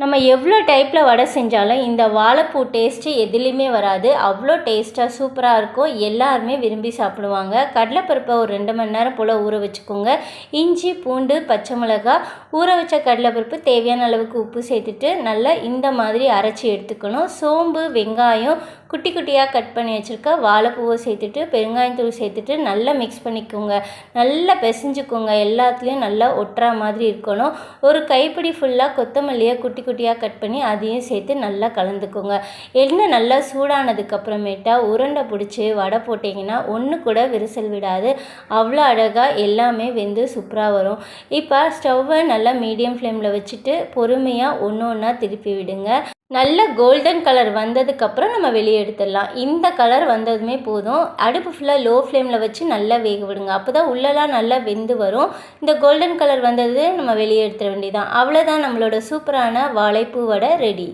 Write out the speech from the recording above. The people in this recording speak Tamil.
நம்ம எவ்வளோ டைப்பில் வடை செஞ்சாலும் இந்த வாழைப்பூ டேஸ்ட்டு எதுலேயுமே வராது. அவ்வளோ டேஸ்ட்டாக சூப்பராக இருக்கும். எல்லாருமே விரும்பி சாப்பிடுவாங்க. கடலைப்பருப்பை ஒரு ரெண்டு மணி நேரம் போல் ஊற வச்சுக்கோங்க. இஞ்சி பூண்டு பச்சை மிளகா ஊற வச்ச கடலைப்பருப்பு தேவையான அளவுக்கு உப்பு சேர்த்துட்டு நல்லா இந்த மாதிரி அரைச்சி எடுத்துக்கணும். சோம்பு வெங்காயம் குட்டி குட்டியாக கட் பண்ணி வச்சுருக்க வாழைப்பூவை சேர்த்துட்டு பெருங்காயத்தூள் சேர்த்துட்டு நல்லா மிக்ஸ் பண்ணிக்கோங்க. நல்லா பிசைஞ்சுக்கோங்க. எல்லாத்துலேயும் நல்லா ஒட்டுற மாதிரி இருக்கணும். ஒரு கைப்பிடி ஃபுல்லாக கொத்தமல்லியை குட்டி குட்டியாக கட் பண்ணி அதையும் சேர்த்து நல்லா கலந்துக்கோங்க. எண்ணெய் நல்லா சூடானதுக்கப்புறமேட்டா உருண்டை பிடிச்சி வடை போட்டிங்கன்னா ஒன்று கூட விரிசல் விடாது. அவ்வளோ அழகாக எல்லாமே வெந்து சூப்பராக வரும். இப்போ ஸ்டவ்வை நல்லா மீடியம் ஃப்ளேமில் வச்சுட்டு பொறுமையாக ஒன்று ஒன்றா திருப்பி விடுங்க. நல்ல கோல்டன் கலர் வந்ததுக்கப்புறம் நம்ம வெளியே எடுத்துடலாம். இந்த கலர் வந்ததுமே போதும். அடுப்பு ஃபுல்லாக லோ ஃப்ளேமில் வச்சு நல்லா வேக விடுங்க. அப்போ தான் உள்ளெல்லாம் நல்லா வெந்து வரும். இந்த கோல்டன் கலர் வந்தது நம்ம வெளியே எடுத்துட வேண்டியதான் அவ்வளோதான் நம்மளோட சூப்பரான வாழைப்பூ வடை ரெடி